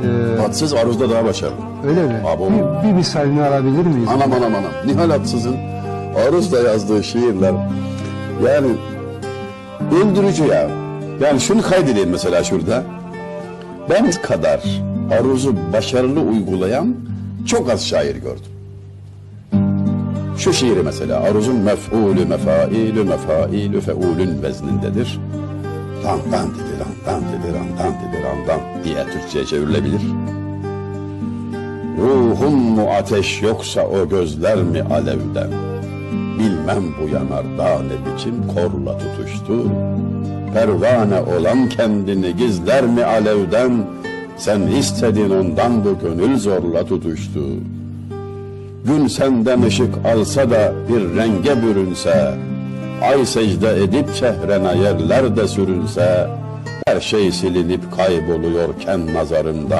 Ee, Atsız aruzda daha başarılı. öyle mi? Abo. Bir, bir misalini alabilir miyiz? Anam anam anam. Nihal Atsız'ın Aruz'da yazdığı şiirler yani öldürücü ya. Yani şunu kaydedeyim mesela şurada. Ben kadar Aruz'u başarılı uygulayan çok az şair gördüm. Şu şiiri mesela Aruz'un mef'ulü mefailü mefailü feulün veznindedir. Dan dan dedi dan dan dedi dan dan diye Türkçe'ye çevrilebilir. Ruhum mu ateş yoksa o gözler mi alevden? Bilmem bu yanardağ ne biçim korla tutuştu. Pervane olan kendini gizler mi alevden? Sen istedin ondan bu gönül zorla tutuştu. Gün senden ışık alsa da bir renge bürünse, Ay secde edip çehrene yerlerde sürünse, Her şey silinip kayboluyorken nazarımdan.